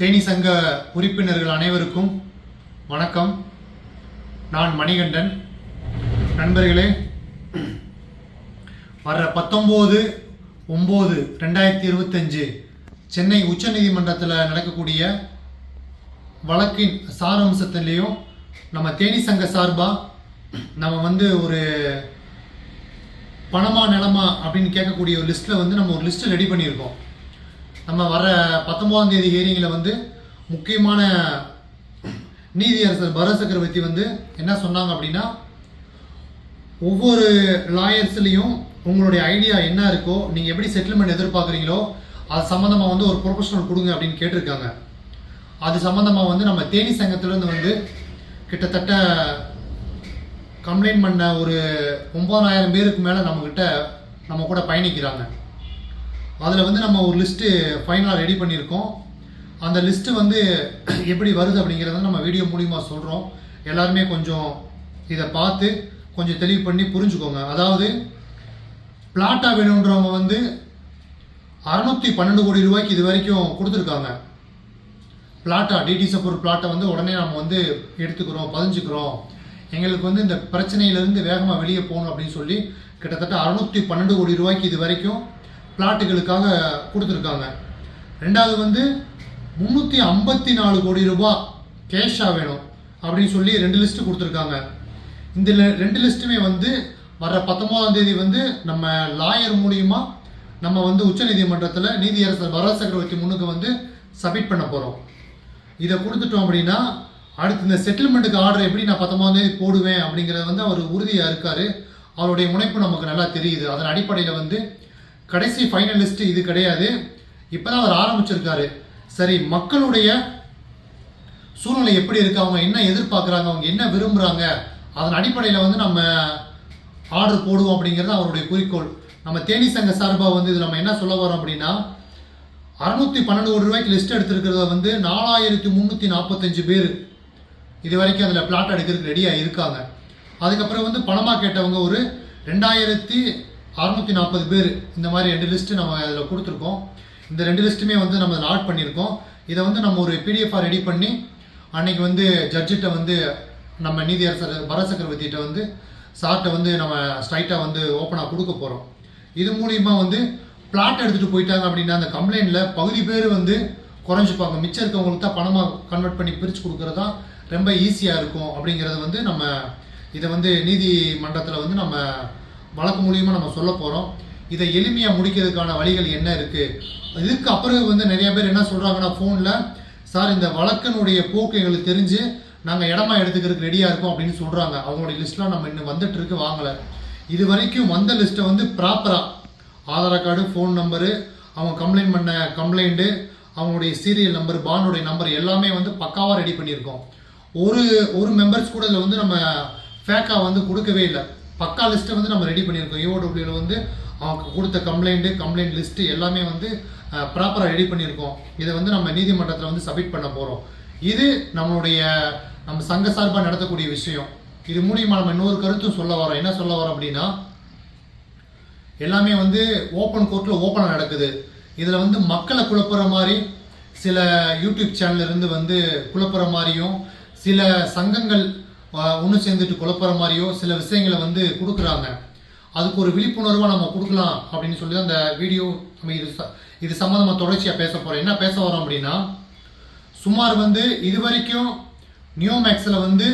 தேனி சங்க உறுப்பினர்கள் அனைவருக்கும் வணக்கம். நான் மணிகண்டன். நண்பர்களே வர்ற பத்தொம்போது ஒம்பது ரெண்டாயிரத்தி இருபத்தஞ்சு சென்னை உச்சநீதிமன்றத்தில் நடக்கக்கூடிய வழக்கின் சாரம்சத்திலையும் நம்ம தேனி சங்க சார்பாக நம்ம வந்து ஒரு பணமா நிலமா அப்படின்னு கேட்கக்கூடிய ஒரு லிஸ்ட்டில் வந்து நம்ம ஒரு லிஸ்ட்டு ரெடி பண்ணியிருக்கோம். நம்ம வர பத்தொன்பதாம் தேதி ஹியரிங்கில் வந்து முக்கியமான நீதியரசர் பரத் சக்கரவர்த்தி வந்து என்ன சொன்னாங்க அப்படின்னா ஒவ்வொரு லாயர்ஸ்லேயும் உங்களுடைய ஐடியா என்ன இருக்கோ நீங்கள் எப்படி செட்டில்மெண்ட் எதிர்பார்க்குறீங்களோ அது சம்மந்தமாக வந்து ஒரு ப்ரொஃபஷனல் கொடுங்க அப்படின்னு கேட்டிருக்காங்க. அது சம்மந்தமாக வந்து நம்ம தேனி சங்கத்திலேருந்து வந்து கிட்டத்தட்ட கம்ப்ளைண்ட் பண்ண ஒரு ஒம்பதாயிரம் பேருக்கு மேலே நம்மக்கிட்ட நம்ம கூட பயணிக்கிறாங்க. அதில் வந்து நம்ம ஒரு லிஸ்ட்டு ஃபைனலாக ரெடி பண்ணியிருக்கோம். அந்த லிஸ்ட்டு வந்து எப்படி வருது அப்படிங்கிறத நம்ம வீடியோ மூலிமா சொல்கிறோம் எல்லாருமே கொஞ்சம் இதை பார்த்து கொஞ்சம் தெளிவு பண்ணி புரிஞ்சுக்கோங்க. அதாவது பிளாட்டாக வேணுன்றவங்க வந்து அறநூற்றி பன்னெண்டு கோடி ரூபாய்க்கு இது வரைக்கும் கொடுத்துருக்காங்க. பிளாட்டா டிடிஎஸ் ஒரு பிளாட்டை வந்து உடனே நம்ம வந்து எடுத்துக்கிறோம் பதிஞ்சுக்கிறோம். எங்களுக்கு வந்து இந்த பிரச்சனையிலேருந்து வேகமாக வெளியே போகணும் அப்படின்னு சொல்லி கிட்டத்தட்ட அறுநூற்றி பன்னெண்டு கோடி ரூபாய்க்கு இது வரைக்கும் பிளாட்டுகளுக்காக கொடுத்துருக்காங்க. ரெண்டாவது வந்து முந்நூற்றி ஐம்பத்தி நாலு கோடி ரூபா கேஷாக வேணும் அப்படின்னு சொல்லி ரெண்டு லிஸ்ட்டு கொடுத்துருக்காங்க. இந்த ரெண்டு லிஸ்ட்டுமே வந்து வர பத்தொம்போதாம் தேதி வந்து நம்ம லாயர் மூலியமாக நம்ம வந்து உச்சநீதிமன்றத்தில் நீதியரசர் பரத் சக்கரவர்த்தி முன்னுக்கு வந்து சப்மிட் பண்ண போகிறோம் இதை கொடுத்துட்டோம் அப்படின்னா அடுத்து இந்த செட்டில்மெண்ட்டுக்கு ஆர்டர் எப்படி நான் பத்தொன்பதாம் தேதி போடுவேன் அப்படிங்கிறத வந்து அவர் உறுதியாக இருக்கார். அவருடைய முனைப்பு நமக்கு நல்லா தெரியுது. அதன் அடிப்படையில் வந்து கடைசி ஃபைனல் லிஸ்ட் இது கிடையாது. இப்போதான் அவர் ஆரம்பிச்சிருக்காரு. சரி மக்களுடைய சூழ்நிலை எப்படி இருக்கு? அவங்க என்ன எதிர்பார்க்குறாங்க? அவங்க என்ன விரும்புகிறாங்க அதன் அடிப்படையில் வந்து நம்ம ஆர்டர் போடுவோம் அப்படிங்கிறது அவருடைய குறிக்கோள். நம்ம தேனி சங்க சார்பாக வந்து இது நம்ம என்ன சொல்ல வரோம் அப்படின்னா அறுநூத்தி பன்னெண்டு கோடி ரூபாய்க்கு லிஸ்ட் எடுத்திருக்கிறத வந்து நாலாயிரத்தி முந்நூற்றி நாற்பத்தஞ்சு பேர் இது வரைக்கும் அதில் பிளாட் எடுக்கிறதுக்கு ரெடியாக இருக்காங்க. அதுக்கப்புறம் வந்து பணமாக கேட்டவங்க ஒரு ரெண்டாயிரத்தி அறநூற்றி நாற்பது பேர் இந்த மாதிரி ரெண்டு லிஸ்ட்டு நம்ம அதில் கொடுத்துருக்கோம். இந்த ரெண்டு லிஸ்ட்டுமே வந்து நம்ம அதில் ஆட் பண்ணியிருக்கோம். இதை வந்து நம்ம ஒரு பிடிஎஃபாக ரெடி பண்ணி அன்னைக்கு வந்து ஜட்ஜிட்ட வந்து நம்ம நீதியரசர் பரத் சக்கரவர்த்திகிட்ட வந்து சார்ட்டை வந்து நம்ம ஸ்ட்ரைட்டாக வந்து ஓப்பனாக கொடுக்க போகிறோம் இது மூலிமா வந்து பிளாட் எடுத்துகிட்டு போயிட்டாங்க அப்படின்னா அந்த கம்ப்ளைண்ட்டில் பகுதி பேர் வந்து குறைஞ்சிப்பாங்க. மிச்சம் இருக்கவங்களுக்கு தான் பணமாக கன்வெர்ட் பண்ணி பிரித்து கொடுக்குறது தான் ரொம்ப ஈஸியாக இருக்கும் அப்படிங்கிறத வந்து நம்ம இதை வந்து நீதிமன்றத்தில் வந்து நம்ம வழக்கு மூலியமாக நம்ம சொல்ல போகிறோம் இதை எளிமையாக முடிக்கிறதுக்கான வழிகள் என்ன இருக்குது இதுக்கு அப்புறம் வந்து நிறைய பேர் என்ன சொல்கிறாங்கன்னா ஃபோனில் சார் இந்த வழக்கினுடைய போக்கு எங்களுக்கு தெரிஞ்சு நாங்கள் இடமா எடுத்துக்கிறதுக்கு ரெடியாக இருக்கோம் அப்படின்னு சொல்கிறாங்க அவங்களுடைய லிஸ்ட்லாம் நம்ம இன்னும் வந்துட்டு இருக்கு வாங்கலை. இது வரைக்கும் வந்த லிஸ்ட்டை வந்து ப்ராப்பராக ஆதார் கார்டு ஃபோன் நம்பரு அவங்க கம்ப்ளைண்ட் பண்ண கம்ப்ளைண்ட்டு அவங்களுடைய சீரியல் நம்பர் பானுடைய நம்பர் எல்லாமே வந்து பக்காவாக ரெடி பண்ணியிருக்கோம். ஒரு ஒரு மெம்பர்ஸ் கூட இதில் வந்து நம்ம ஃபேக்காக வந்து கொடுக்கவே இல்லை. பக்கா லிஸ்ட்டை வந்து நம்ம ரெடி பண்ணியிருக்கோம். யூஓடபிள்யூவில் வந்து அவங்க கொடுத்த கம்ப்ளைண்ட்டு கம்ப்ளைண்ட் லிஸ்ட்டு எல்லாமே வந்து ப்ராப்பராக ரெடி பண்ணியிருக்கோம். இதை வந்து நம்ம நீதிமன்றத்தில் வந்து சப்மிட் பண்ண போகிறோம் இது நம்மளுடைய நம்ம சங்க சார்பாக நடத்தக்கூடிய விஷயம். இது மூலியமாக நம்ம இன்னொரு கருத்தும் சொல்ல வரோம் என்ன சொல்ல வரோம் அப்படின்னா எல்லாமே வந்து ஓப்பன் கோர்ட்டில் ஓப்பனாக நடக்குது. இதில் வந்து மக்களை குழப்புற மாதிரி சில யூடியூப் சேனல் இருந்து வந்து குழப்புற மாதிரியும் சில சங்கங்கள் ஒன்று சேர்ந்துட்டு குழப்புற மாதிரியோ சில விஷயங்களை வந்து கொடுக்குறாங்க. அதுக்கு ஒரு விழிப்புணர்வாக நம்ம கொடுக்கலாம் அப்படின்னு சொல்லி தான் அந்த வீடியோ நம்ம இது ச- இது சம்மந்தமாக தொடர்ச்சியாக பேச போகிறோம் என்ன பேச வரோம் அப்படின்னா சுமார் வந்து இது வரைக்கும் நியோமேக்ஸில் வந்து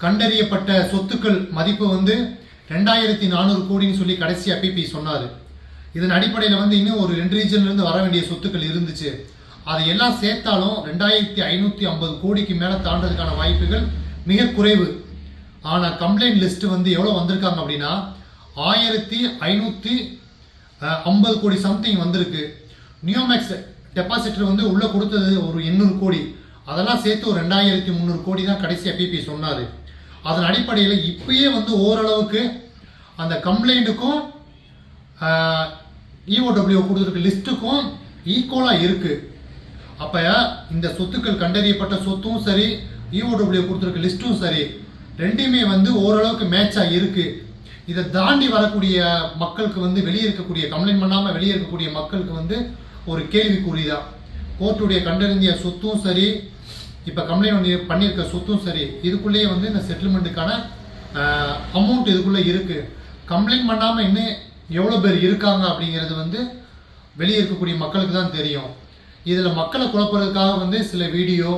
கண்டறியப்பட்ட சொத்துக்கள் மதிப்பு வந்து ரெண்டாயிரத்தி நானூறு கோடின்னு சொல்லி கடைசியாக பிபி சொன்னார். இதன் அடிப்படையில் வந்து இன்னும் ஒரு ரெண்டு ரீஜன்லேருந்து வர வேண்டிய சொத்துக்கள் இருந்துச்சு. அதை எல்லாம் சேர்த்தாலும் ரெண்டாயிரத்தி ஐநூற்றி ஐம்பது கோடிக்கு மேலே தாண்டதுக்கான வாய்ப்புகள் மிக குறைவு ஆனால் கம்ப்ளைண்ட் லிஸ்ட் வந்து எவ்வளோ வந்திருக்காங்க அப்படின்னா ஆயிரத்தி ஐநூற்றி ஐம்பது கோடி சம்திங் வந்திருக்கு. நியோமேக்ஸ் டெபாசிட்டர் வந்து உள்ளே கொடுத்தது ஒரு எண்ணூறு கோடி. அதெல்லாம் சேர்த்து ஒரு ரெண்டாயிரத்தி முந்நூறு கோடி தான் கடைசியாக பிபி சொன்னார். அதன் அடிப்படையில் இப்பயே வந்து ஓரளவுக்கு அந்த கம்ப்ளைண்ட்டுக்கும் இஓடபிள்யூ கொடுத்துருக்க லிஸ்ட்டுக்கும் ஈக்குவலாக இருக்குது அப்போ இந்த சொத்துக்கள் கண்டறியப்பட்ட சொத்தும் சரி இஓடபிள்யூ கொடுத்துருக்க லிஸ்ட்டும் சரி. ரெண்டுமே வந்து ஓரளவுக்கு மேட்சாக இருக்குது இதை தாண்டி வரக்கூடிய மக்களுக்கு வந்து வெளியே இருக்கக்கூடிய கம்ப்ளைண்ட் பண்ணாமல் வெளியே இருக்கக்கூடிய மக்களுக்கு வந்து ஒரு கேள்விக்குறி தான் கோர்ட்டுடைய கண்டறிஞ்சிய சொத்தும் சரி இப்போ கம்ப்ளைண்ட் பண்ணி பண்ணியிருக்க சொத்தும் சரி இதுக்குள்ளேயே வந்து இந்த செட்டில்மெண்ட்டுக்கான அமௌண்ட் இதுக்குள்ளே இருக்குது கம்ப்ளைண்ட் பண்ணாமல் இன்னும் எவ்வளோ பேர் இருக்காங்க அப்படிங்கிறது வந்து வெளியே இருக்கக்கூடிய மக்களுக்கு தான் தெரியும். இதில் மக்களை குழப்பறதுக்காக வந்து சில வீடியோ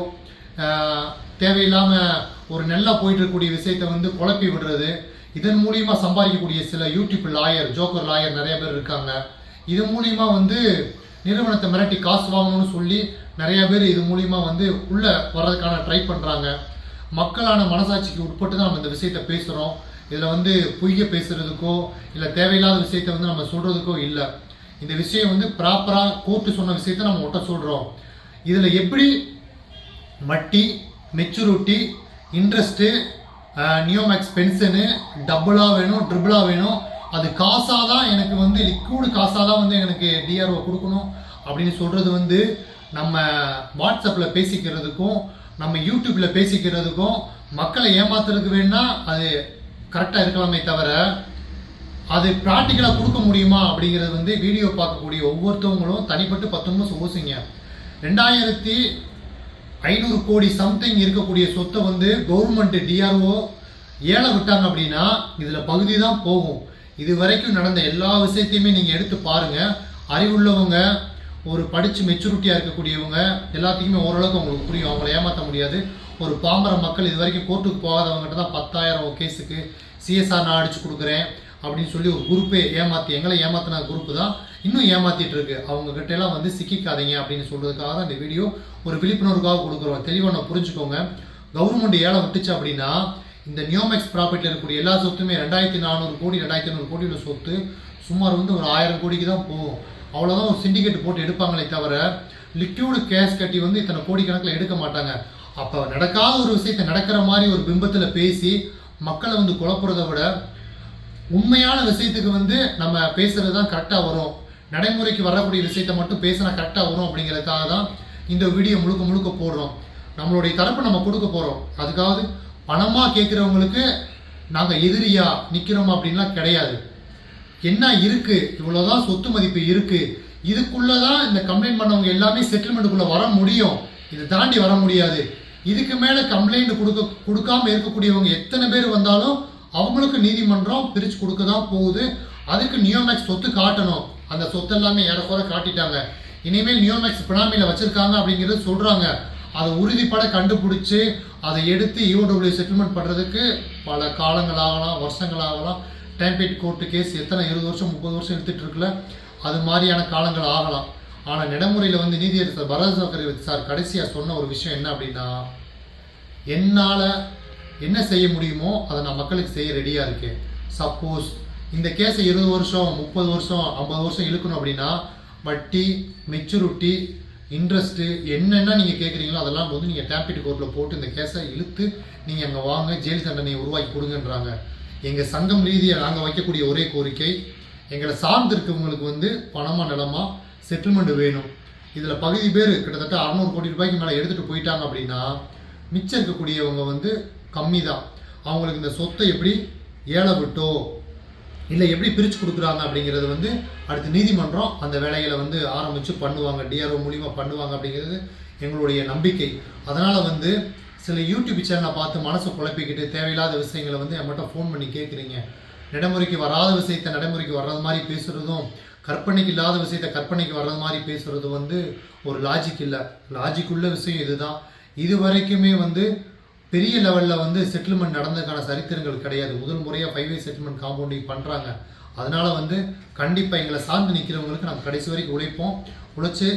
தேவையில்லாமல் ஒரு நல்லா போயிட்டு இருக்கக்கூடிய விஷயத்தை வந்து குழப்பி விடுறது. இதன் மூலியமாக சம்பாதிக்கக்கூடிய சில யூடியூப் லாயர் ஜோக்கர் லாயர் நிறைய பேர் இருக்காங்க. இது மூலியமா வந்து நிறுவனத்தை மிரட்டி காசு வாங்கணும்னு சொல்லி நிறைய பேர் இது மூலியமா வந்து உள்ளே வர்றதுக்கான ட்ரை பண்ணுறாங்க மக்களான மனசாட்சிக்கு உட்பட்டு தான் நம்ம இந்த விஷயத்தை பேசுகிறோம் இதில் வந்து பொய்ய பேசுகிறதுக்கோ இல்லை தேவையில்லாத விஷயத்தை வந்து நம்ம சொல்கிறதுக்கோ இல்லை. இந்த விஷயம் வந்து ப்ராப்பராக கோர்ட்டு சொன்ன விஷயத்தை நம்ம ஒட்ட சொல்கிறோம் இதில் எப்படி மட்டி மெச்சூரிட்டி இன்ட்ரெஸ்ட்டு நியோமேக்ஸ் பென்ஷனு டபுளாக வேணும் ட்ரிபிளாக வேணும். அது காசாக தான் எனக்கு வந்து லிக்விடு காசாக தான் வந்து எனக்கு டிஆர்ஓ கொடுக்கணும் அப்படின்னு சொல்கிறது வந்து நம்ம வாட்ஸ்அப்பில் பேசிக்கிறதுக்கும் நம்ம யூடியூப்பில் பேசிக்கிறதுக்கும் மக்களை ஏமாத்துறதுக்கு வேணால் அது கரெக்டாக இருக்கலாமே தவிர அது ப்ராக்டிக்கலாக கொடுக்க முடியுமா அப்படிங்கிறது வந்து வீடியோ பார்க்கக்கூடிய ஒவ்வொருத்தவங்களும் தனிப்பட்டு பத்து நிமிஷம் யோசிங்க ரெண்டாயிரத்தி ஐநூறு கோடி சம்திங் இருக்கக்கூடிய சொத்தை வந்து கவர்மெண்ட் டிஆர்ஓ ஏழை விட்டாங்க அப்படின்னா இதில் பகுதி தான் போகும். இது வரைக்கும் நடந்த எல்லா விஷயத்தையுமே நீங்கள் எடுத்து பாருங்க. அறிவுள்ளவங்க ஒரு படித்து மெச்சூரிட்டியாக இருக்கக்கூடியவங்க எல்லாத்துக்குமே ஓரளவுக்கு அவங்களுக்கு புரியும். அவங்கள ஏமாற்ற முடியாது. ஒரு பாம்பர மக்கள் இது வரைக்கும் கோர்ட்டுக்கு போகாதவங்ககிட்ட தான் பத்தாயிரம் கேஸுக்கு சிஎஸ்ஆர் நான் அடிச்சு கொடுக்குறேன் அப்படின்னு சொல்லி ஒரு குரூப்பே ஏமாற்றி எங்களை ஏமாத்தின குரூப்பு தான் இன்னும் ஏமாத்திட்டு இருக்கு அவங்க கிட்ட எல்லாம் வந்து சிக்கிக்காதீங்க அப்படின்னு சொல்றதுக்காக தான் இந்த வீடியோ ஒரு விழிப்புணர்வுக்காக கொடுக்குறோம். தெளிவாக நான் புரிஞ்சுக்கோங்க. கவர்மெண்ட் ஏழை விட்டுச்சு அப்படின்னா இந்த நியோமேக்ஸ் ப்ராப்பர்ட்டியில் இருக்கக்கூடிய எல்லா சொத்துமே ரெண்டாயிரத்தி நானூறு கோடி ரெண்டாயிரத்தி ஐநூறு கோடி உள்ள சொத்து சுமார் வந்து ஒரு ஆயிரம் கோடிக்கு தான் போகும். அவ்வளோதான் ஒரு சிண்டிகேட் போட்டு எடுப்பாங்களே தவிர லிக்யூடு கேஷ் கட்டி வந்து இத்தனை கோடி கணக்கில் எடுக்க மாட்டாங்க. அப்போ நடக்காத ஒரு விஷயத்தை நடக்கிற மாதிரி ஒரு பிம்பத்தில் பேசி மக்களை வந்து குழப்புறதை விட உண்மையான விஷயத்துக்கு வந்து நம்ம பேசுறது தான் கரெக்டாக வரும். நடைமுறைக்கு வரக்கூடிய விஷயத்தை மட்டும் பேசினா கரெக்டாக வரும் அப்படிங்கிறதுக்காக தான் இந்த வீடியோ முழுக்க முழுக்க போடுறோம். நம்மளுடைய தரப்பு நம்ம கொடுக்க போகிறோம் அதுக்காவது பணமாக கேட்குறவங்களுக்கு நாங்கள் எதிரியா நிற்கிறோம் அப்படின்லாம் கிடையாது. என்ன இருக்குது இவ்வளோதான் சொத்து மதிப்பு இருக்குது இதுக்குள்ளே தான் இந்த கம்ப்ளைண்ட் பண்ணவங்க எல்லாமே செட்டில்மெண்ட்டுக்குள்ளே வர முடியும். இதை தாண்டி வர முடியாது. இதுக்கு மேலே கம்ப்ளைண்ட் கொடுக்க கொடுக்காம இருக்கக்கூடியவங்க எத்தனை பேர் வந்தாலும் அவங்களுக்கு நீதிமன்றம் பிரித்து கொடுக்க தான் போகுது. அதுக்கு நியோமேக்ஸ் சொத்து காட்டணும். அந்த சொத்து எல்லாமே ஏறக்குறை காட்டிட்டாங்க. இனிமேல் நியோமேக்ஸ் பினாமியில் வச்சுருக்காங்க அப்படிங்கிறது சொல்கிறாங்க அதை உறுதிப்பட கண்டுபிடிச்சி அதை எடுத்து E யூடபிள்யூ செட்டில்மெண்ட் பண்ணுறதுக்கு பல காலங்கள் ஆகலாம் வருஷங்கள் ஆகலாம் டேம்பேட் கோர்ட்டு கேஸ் எத்தனை இருபது வருஷம் முப்பது வருஷம் எடுத்துகிட்டு இருக்குல்ல அது மாதிரியான காலங்கள் ஆகலாம். ஆனால் நடைமுறையில் வந்து நீதியரசர் பரத சார் கடைசியாக சொன்ன ஒரு விஷயம் என்ன அப்படின்னா என்னால் என்ன செய்ய முடியுமோ அதை நான் மக்களுக்கு செய்ய ரெடியாக இருக்கேன். சப்போஸ் இந்த கேஸை இருபது வருஷம் முப்பது வருஷம் ஐம்பது வருஷம் இழுக்கணும் அப்படின்னா வட்டி மெச்சூரிட்டி இன்ட்ரெஸ்ட்டு என்னென்ன நீங்கள் கேட்குறீங்களோ அதெல்லாம் வந்து நீங்கள் டேம்பிட் கோர்ட்டில் போட்டு இந்த கேஸை இழுத்து நீங்கள் அங்கே வாங்க ஜெயில் தண்டனையை உருவாக்கி கொடுங்கன்றாங்க. எங்கள் சங்கம் ரீதியை நாங்கள் வைக்கக்கூடிய ஒரே கோரிக்கை எங்களை சார்ந்து இருக்கவங்களுக்கு வந்து பணமாக நிலமாக செட்டில்மெண்ட் வேணும். இதில் பகுதி பேர் கிட்டத்தட்ட அறநூறு கோடி ரூபாய்க்கு மேலே எடுத்துகிட்டு போயிட்டாங்க அப்படின்னா மிச்சம் இருக்கக்கூடியவங்க வந்து கம்மி தான் அவங்களுக்கு இந்த சொத்தை எப்படி ஏழை விட்டோ இல்லை எப்படி பிரித்து கொடுக்குறாங்க அப்படிங்கிறது வந்து அடுத்து நீதிமன்றம் அந்த வேலைகளை வந்து ஆரம்பித்து பண்ணுவாங்க. டிஆர்ஓ மூலிமா பண்ணுவாங்க அப்படிங்கிறது எங்களுடைய நம்பிக்கை. அதனால் வந்து சில யூடியூப் சேனலை பார்த்து மனசை குழப்பிக்கிட்டு தேவையில்லாத விஷயங்களை வந்து என்கிட்ட ஃபோன் பண்ணி கேட்குறீங்க. நடைமுறைக்கு வராத விஷயத்தை நடைமுறைக்கு வர்றது மாதிரி பேசுகிறதும் கற்பனைக்கு இல்லாத விஷயத்தை கற்பனைக்கு வர்றது மாதிரி பேசுகிறது வந்து ஒரு லாஜிக் இல்லை. லாஜிக் உள்ள விஷயம் இதுதான். இது வரைக்குமே வந்து பெரிய லெவலில் வந்து செட்டில்மெண்ட் நடந்ததுக்கான சரித்திரங்கள் கிடையாது. முதல் முறையாக ஃபைவ் வே செட்டில்மெண்ட் காம்பவுண்டிங் பண்ணுறாங்க அதனால் வந்து கண்டிப்பாக எங்களை சார்ந்து நிற்கிறவங்களுக்கு நம்ம கடைசி வரைக்கும் உழைப்போம். உழைச்சி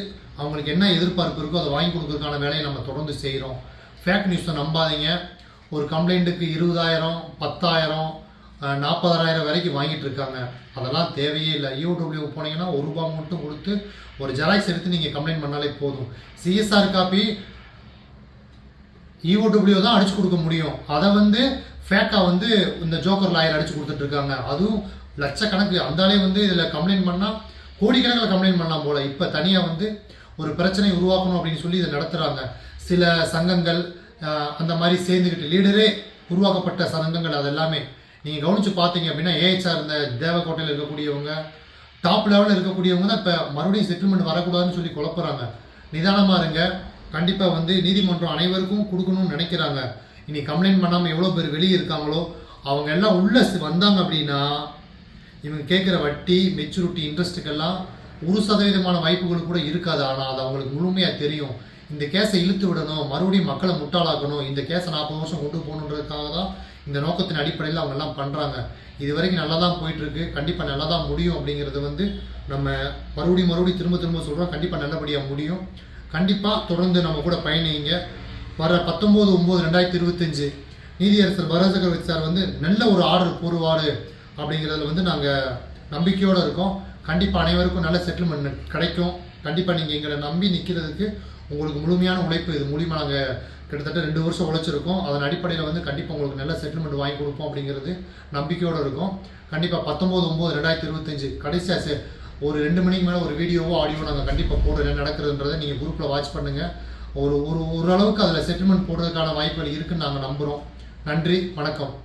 அவங்களுக்கு என்ன எதிர்பார்ப்பு இருக்கோ அதை வாங்கி கொடுக்கறதுக்கான வேலையை நம்ம தொடர்ந்து செய்கிறோம் ஃபேக் நியூஸை நம்பாதீங்க. ஒரு கம்ப்ளைண்ட்டுக்கு இருபதாயிரம் பத்தாயிரம் நாற்பதாயிரம் வரைக்கும் வாங்கிட்டு இருக்காங்க. அதெல்லாம் தேவையே இல்லை. யூடியூப்லேயே போனீங்கன்னா ஒரு ரூபாய் மட்டும் கொடுத்து ஒரு ஜெராக்ஸ் எடுத்து நீங்கள் கம்ப்ளைண்ட் பண்ணாலே போதும். சிஎஸ்ஆர் காப்பி இஓடபிள்யூ தான் அடிச்சு கொடுக்க முடியும். அதை வந்து ஃபேக்கா வந்து இந்த ஜோக்கர் லாயர் அடிச்சு கொடுத்துட்டு இருக்காங்க. அதுவும் லட்சக்கணக்கு. அந்தாலே வந்து இதில் கம்ப்ளைண்ட் பண்ணால் கோடிக்கணக்கில் கம்ப்ளைண்ட் பண்ணலாம் போல. இப்போ தனியாக வந்து ஒரு பிரச்சனை உருவாக்கணும் அப்படின்னு சொல்லி இதை நடத்துகிறாங்க சில சங்கங்கள் அந்த மாதிரி சேர்ந்துக்கிட்டு லீடரே உருவாக்கப்பட்ட சங்கங்கள் அது எல்லாமே நீங்கள் கவனித்து பார்த்தீங்க அப்படின்னா ஏஹெச்ஆர் இந்த தேவக்கோட்டையில் இருக்கக்கூடியவங்க டாப் லெவலில் இருக்கக்கூடியவங்க தான் இப்போ மறுபடியும் செட்டில்மெண்ட் வரக்கூடாதுன்னு சொல்லி குழப்புறாங்க. நிதானமாக இருங்க. கண்டிப்பாக வந்து நீதிமன்றம் அனைவருக்கும் கொடுக்கணும்னு நினைக்கிறாங்க. இனி கம்ப்ளைண்ட் பண்ணாமல் எவ்வளோ பேர் வெளியே இருக்காங்களோ அவங்க எல்லாம் உள்ளே வந்தாங்க அப்படின்னா இவங்க கேட்குற வட்டி மெச்சூரிட்டி இன்ட்ரெஸ்ட்டுக்கெல்லாம் ஒரு சதவீதமான வாய்ப்புகள் கூட இருக்காது. ஆனால் அது அவங்களுக்கு முழுமையாக தெரியும். இந்த கேஸை இழுத்து விடணும் மறுபடியும் மக்களை முட்டாளாக்கணும் இந்த கேஸை நாற்பது வருஷம் கொண்டு போகணுன்றதுக்காக தான் இந்த நோக்கத்தின் அடிப்படையில் அவங்க எல்லாம் பண்ணுறாங்க இது வரைக்கும் நல்லா தான் போயிட்டுருக்கு. கண்டிப்பாக நல்லா தான் முடியும் அப்படிங்கிறது வந்து நம்ம மறுபடியும் மறுபடியும் திரும்ப திரும்ப சொல்கிறோம் கண்டிப்பாக நல்லபடியாக முடியும். கண்டிப்பாக தொடர்ந்து நம்ம கூட பயணிங்க. வர பத்தொம்போது ஒம்பது ரெண்டாயிரத்தி இருபத்தஞ்சு நீதியரசர் பரதகரவத் சார் வந்து நல்ல ஒரு ஆர்டர் போடுவார் அப்படிங்கிறதுல வந்து நாங்கள் நம்பிக்கையோடு இருக்கோம். கண்டிப்பாக அனைவருக்கும் நல்ல செட்டில்மெண்ட் கிடைக்கும். கண்டிப்பாக நீங்கள் எங்களை நம்பி நிற்கிறதுக்கு உங்களுக்கு முழுமையான உழைப்பு இது மூலிமா நாங்கள் கிட்டத்தட்ட ரெண்டு வருஷம் உழைச்சிருக்கோம். அதன் அடிப்படையில் வந்து கண்டிப்பாக உங்களுக்கு நல்ல செட்டில்மெண்ட் வாங்கி கொடுப்போம் அப்படிங்கிறது நம்பிக்கையோடு இருக்கும். கண்டிப்பாக பத்தொம்போது ஒம்பது ரெண்டாயிரத்தி இருபத்தஞ்சு கடைசியாக ஒரு ரெண்டு மணிக்கு மேலே ஒரு வீடியோவோ ஆடியோ நாங்கள் கண்டிப்பாக போடுற என்ன நீங்கள் குரூப்பில் வாட்ச் பண்ணுங்கள் ஒரு ஒரு ஓரளவுக்கு அதில் செட்டில்மெண்ட் போடுறதுக்கான வாய்ப்புகள் இருக்குன்னு நாங்கள் நம்புகிறோம் நன்றி வணக்கம்.